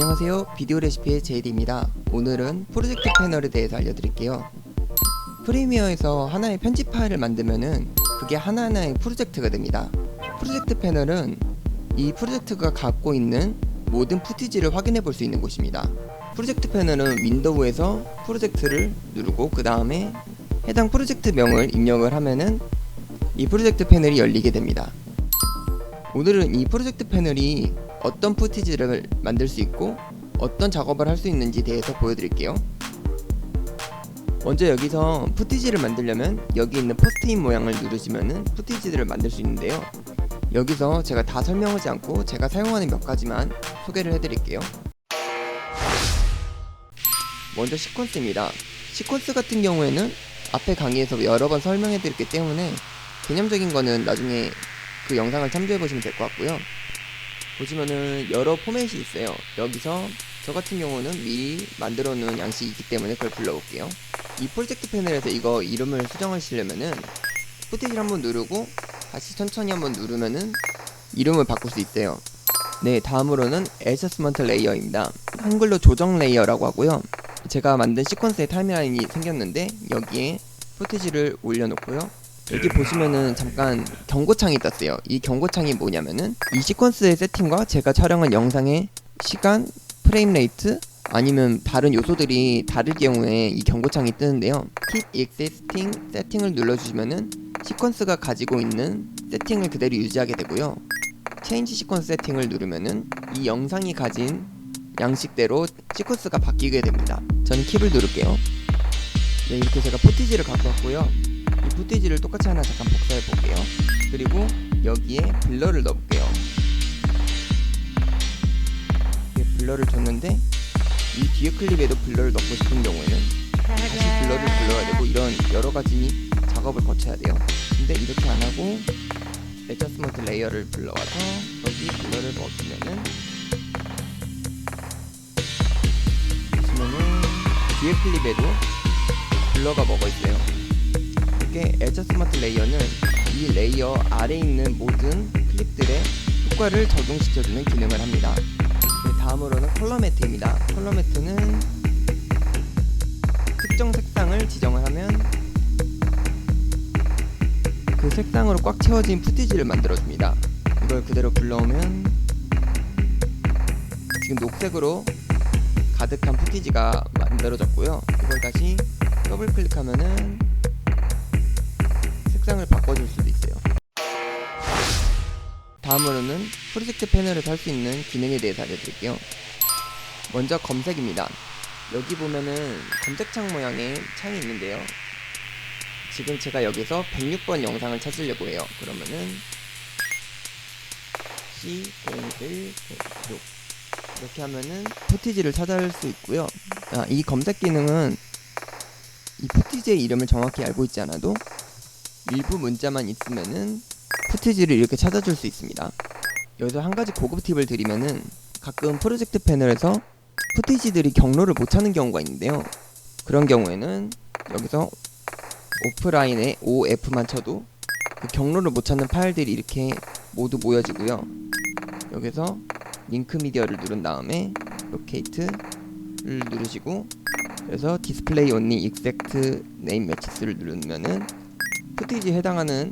안녕하세요. 비디오 레시피의 제이디입니다. 오늘은 프로젝트 패널에 대해서 알려드릴게요. 프리미어에서 하나의 편집 파일을 만들면은 그게 하나하나의 프로젝트가 됩니다. 프로젝트 패널은 이 프로젝트가 갖고 있는 모든 푸티지를 확인해 볼 수 있는 곳입니다. 프로젝트 패널은 윈도우에서 프로젝트를 누르고 그 다음에 해당 프로젝트 명을 입력을 하면은 이 프로젝트 패널이 열리게 됩니다. 오늘은 이 프로젝트 패널이 어떤 푸티지를 만들 수 있고 어떤 작업을 할 수 있는지 대해서 보여드릴게요. 먼저 여기서 푸티지를 만들려면 여기 있는 포스트잇 모양을 누르시면은 푸티지들을 만들 수 있는데요. 여기서 제가 다 설명하지 않고 제가 사용하는 몇 가지만 소개를 해드릴게요. 먼저 시퀀스입니다. 시퀀스 같은 경우에는 앞에 강의에서 여러 번 설명해 드렸기 때문에 개념적인 거는 나중에 그 영상을 참조해 보시면 될 것 같고요. 보시면은 여러 포맷이 있어요. 여기서 저 같은 경우는 미리 만들어 놓은 양식이 있기 때문에 그걸 불러볼게요. 이 프로젝트 패널에서 이거 이름을 수정하시려면은 푸티지를 한번 누르고 다시 천천히 한번 누르면은 이름을 바꿀 수 있어요. 네, 다음으로는 애셔스먼트 레이어입니다. 한글로 조정 레이어라고 하고요. 제가 만든 시퀀스의 타임라인이 생겼는데 여기에 푸티지를 올려놓고요. 여기 보시면은 잠깐 경고창이 떴어요. 이 경고창이 뭐냐면은 이 시퀀스의 세팅과 제가 촬영한 영상의 시간, 프레임 레이트 아니면 다른 요소들이 다를 경우에 이 경고창이 뜨는데요. Keep Existing 세팅을 눌러주시면은 시퀀스가 가지고 있는 세팅을 그대로 유지하게 되고요. Change 시퀀스 세팅을 누르면은 이 영상이 가진 양식대로 시퀀스가 바뀌게 됩니다. 저는 킵을 누를게요. 네, 이렇게 제가 푸티지를 갖고 왔고요. 이 푸티지를 똑같이 하나 잠깐 복사해 볼게요. 그리고 여기에 블러를. 이렇게 블러를 줬는데 이 뒤에 클립에도 블러를 넣고 싶은 경우에는 다시 블러를 불러야 되고 이런 여러 가지 작업을 거쳐야 돼요. 근데 이렇게 안 하고 애저스먼트 레이어를 불러와서 여기 블러를 넣어주면은 보시면은 뒤에 클립에도 블러가 먹어 있어요. 이렇게 애저스먼트 레이어는 이 레이어 아래에 있는 모든 클립들의 효과를 적용시켜주는 기능을 합니다. 네, 다음으로는 컬러 매트입니다. 컬러 매트는 특정 색상을 지정을 하면 그 색상으로 꽉 채워진 푸티지를 만들어줍니다. 이걸 그대로 불러오면 지금 녹색으로 가득한 푸티지가 만들어졌고요. 이걸 다시 더블 클릭하면은 색상을 바꿔줄 수도 있어요. 다음으로는 프로젝트 패널에서 할수 있는 기능에 대해서 알려드릴게요. 먼저 검색입니다. 여기 보면은 검색창 모양의 창이 있는데요. 지금 제가 여기서 106번 영상을 찾으려고 해요. 그러면은 C01 106 이렇게 하면은 푸티지를 찾아낼 수 있고요. 아, 이 검색 기능은 이 푸티지의 이름을 정확히 알고 있지 않아도 일부 문자만 있으면은 푸티지를 이렇게 찾아줄 수 있습니다. 여기서 한 가지 고급 팁을 드리면은 가끔 프로젝트 패널에서 푸티지들이 경로를 못 찾는 경우가 있는데요. 그런 경우에는 여기서 오프라인에 OF만 쳐도 그 경로를 못 찾는 파일들이 이렇게 모두 모여지고요. 여기서 링크 미디어를 누른 다음에 로케이트를 누르시고 그래서 디스플레이 온리 익섹트 네임 매치스를 누르면은 푸티지에 해당하는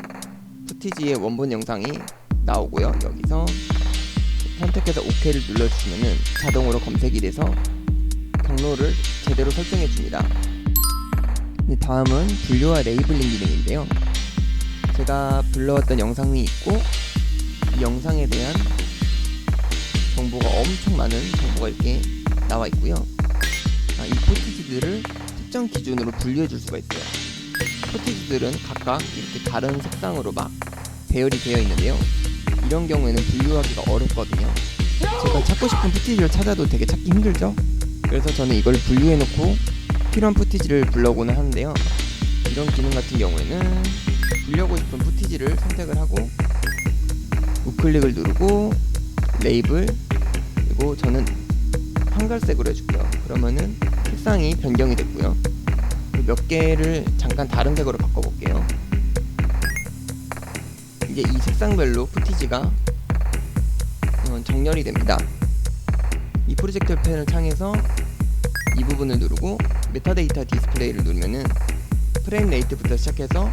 푸티지의 원본 영상이 나오고요. 여기서 선택해서 OK를 눌러주시면은 자동으로 검색이 돼서 경로를 제대로 설정해 줍니다. 네, 다음은 분류와 레이블링 기능인데요. 제가 불러왔던 영상이 있고 이 영상에 대한 정보가 엄청 많은 정보가 이렇게 나와 있고요. 아, 이 포티지들을 특정 기준으로 분류해 줄 수가 있어요. 포티지들은 각각 이렇게 다른 색상으로 막 배열이 되어 있는데요. 이런 경우에는 분류하기가 어렵거든요. 제가 찾고 싶은 푸티지를 찾아도 되게 찾기 힘들죠? 그래서 저는 이걸 분류해 놓고 필요한 푸티지를 불러오고는 하는데요. 이런 기능 같은 경우에는 불려고 싶은 푸티지를 선택을 하고 우클릭을 누르고 레이블 그리고 저는 한갈색으로 해줄게요. 그러면은 색상이 변경이 됐고요. 몇 개를 잠깐 다른 색으로 바꿔볼게요. 이제 이 색상별로 푸티지가 어, 정렬이 됩니다. 이 프로젝트 패널 창에서 이 부분을 누르고 메타데이터 디스플레이를 누르면은 프레임 레이트부터 시작해서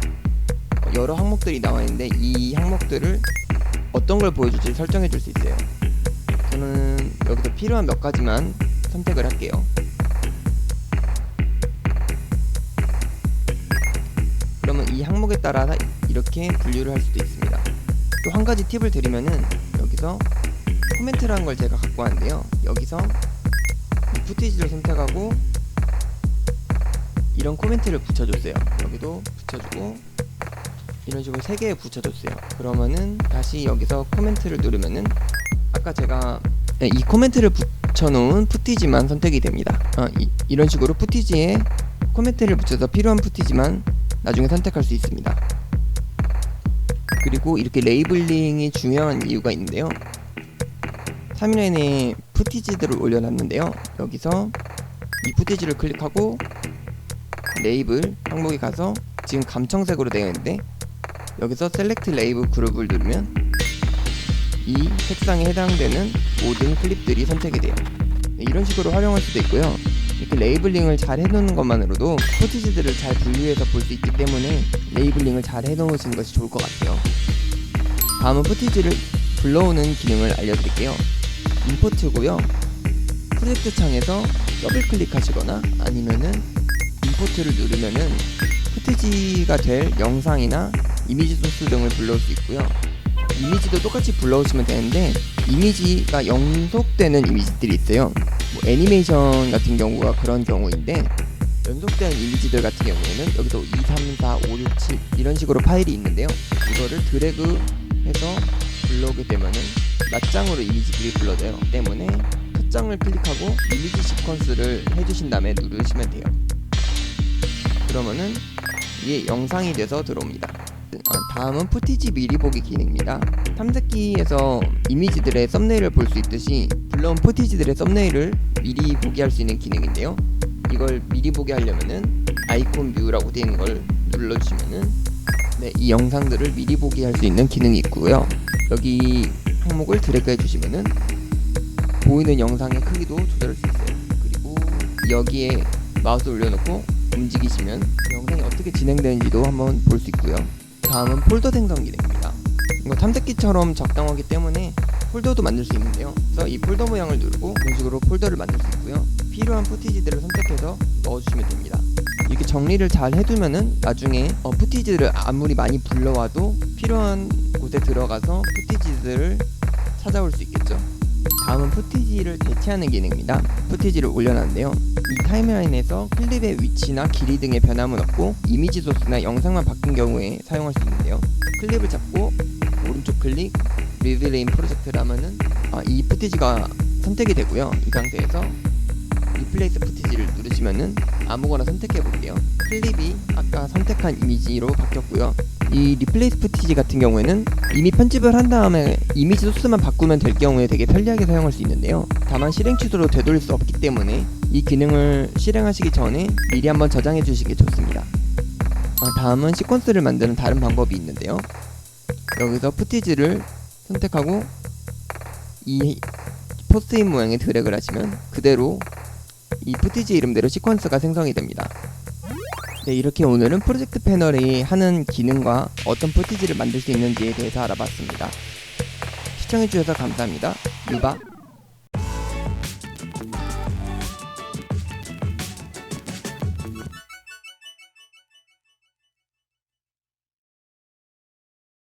여러 항목들이 나와 있는데 이 항목들을 어떤 걸 보여줄지 설정해 줄 수 있어요. 저는 여기서 필요한 몇 가지만 선택을 할게요. 그러면 이 항목에 따라 이렇게 분류를 할 수도 있습니다. 또 한 가지 팁을 드리면은 여기서 코멘트라는 걸 제가 갖고 왔는데요. 여기서 이 푸티지를 선택하고 이런 코멘트를 붙여줬어요. 여기도 붙여주고 이런 식으로 세 개 붙여줬어요. 그러면은 다시 여기서 코멘트를 누르면은 아까 제가 네, 이 코멘트를 붙여놓은 푸티지만 선택이 됩니다. 어, 이, 이런 식으로 푸티지에 코멘트를 붙여서 필요한 푸티지만 나중에 선택할 수 있습니다. 그리고 이렇게 레이블링이 중요한 이유가 있는데요. 3일에는 푸티지들을 올려놨는데요. 여기서 이 푸티지를 클릭하고 레이블 항목에 가서 지금 감청색으로 되어 있는데 여기서 셀렉트 레이블 그룹을 누르면 이 색상에 해당되는 모든 클립들이 선택이 돼요. 네, 이런 식으로 활용할 수도 있고요. 이렇게 레이블링을 잘 해놓는 것만으로도 푸티지들을 잘 분류해서 볼 수 있기 때문에 레이블링을 잘 해놓으시는 것이 좋을 것 같아요. 다음은 푸티지를 불러오는 기능을 알려드릴게요. 임포트고요. 프로젝트 창에서 더블 클릭하시거나 아니면은 임포트를 누르면은 푸티지가 될 영상이나 이미지 소스 등을 불러올 수 있고요. 이미지도 똑같이 불러오시면 되는데 이미지가 연속되는 이미지들이 있어요. 뭐 애니메이션 같은 경우가 그런 경우인데 연속된 이미지들 같은 경우에는 여기서 2, 3, 4, 5, 6, 7 이런 식으로 파일이 있는데요. 이거를 드래그 해서 불러오게 되면은 낱장으로 이미지들이 불러져요. 때문에 첫 장을 클릭하고 이미지 시퀀스를 해주신 다음에 누르시면 돼요. 그러면은 이게 영상이 돼서 들어옵니다. 아, 다음은 푸티지 미리 보기 기능입니다. 탐색기에서 이미지들의 썸네일을 볼 수 있듯이 불러온 푸티지들의 썸네일을 미리 보게 할수 있는 기능인데요. 이걸 미리 보게 하려면은 아이콘 뷰라고 되어 있는 걸 눌러주시면은 네, 이 영상들을 미리 보게 할수 있는 기능이 있고요. 여기 항목을 드래그 해주시면은 보이는 영상의 크기도 조절할 수 있어요. 그리고 여기에 마우스 올려놓고 움직이시면 영상이 어떻게 진행되는지도 한번 볼 수 있고요. 다음은 폴더 생성 기능입니다. 이거 탐색기처럼 적당하기 때문에 폴더도 만들 수 있는데요. 그래서 이 폴더 모양을 누르고 이런 식으로 폴더를 만들 수 있고요. 필요한 푸티지들을 선택해서 넣어주시면 됩니다. 이렇게 정리를 잘 해두면은 나중에 어, 푸티지를 아무리 많이 불러와도 필요한 곳에 들어가서 푸티지들을 찾아올 수 있겠죠. 다음은 푸티지를 대체하는 기능입니다. 푸티지를 올려놨는데요. 이 타임라인에서 클립의 위치나 길이 등의 변함은 없고 이미지 소스나 영상만 바뀐 경우에 사용할 수 있는데요. 클립을 잡고 오른쪽 클릭 리뷰레인 프로젝트를 하면은 아, 이 푸티지가 선택이 되고요. 이 상태에서 리 플레이스 푸티지를 누르시면은 아무거나 선택해 볼게요. 클립이 아까 선택한 이미지로 바뀌었고요. 이 리플레이스 푸티지 같은 경우에는 이미 편집을 한 다음에 이미지 소스만 바꾸면 될 경우에 되게 편리하게 사용할 수 있는데요. 다만 실행 취소로 되돌릴 수 없기 때문에 이 기능을 실행하시기 전에 미리 한번 저장해 주시기 좋습니다. 아, 다음은 시퀀스를 만드는 다른 방법이 있는데요. 여기서 푸티지를 선택하고 이 포스트잇 모양의 드래그를 하시면 그대로 이 푸티지 이름대로 시퀀스가 생성이 됩니다. 네, 이렇게 오늘은 프로젝트 패널이 하는 기능과 어떤 푸티지를 만들 수 있는지에 대해서 알아봤습니다. 시청해주셔서 감사합니다. 유바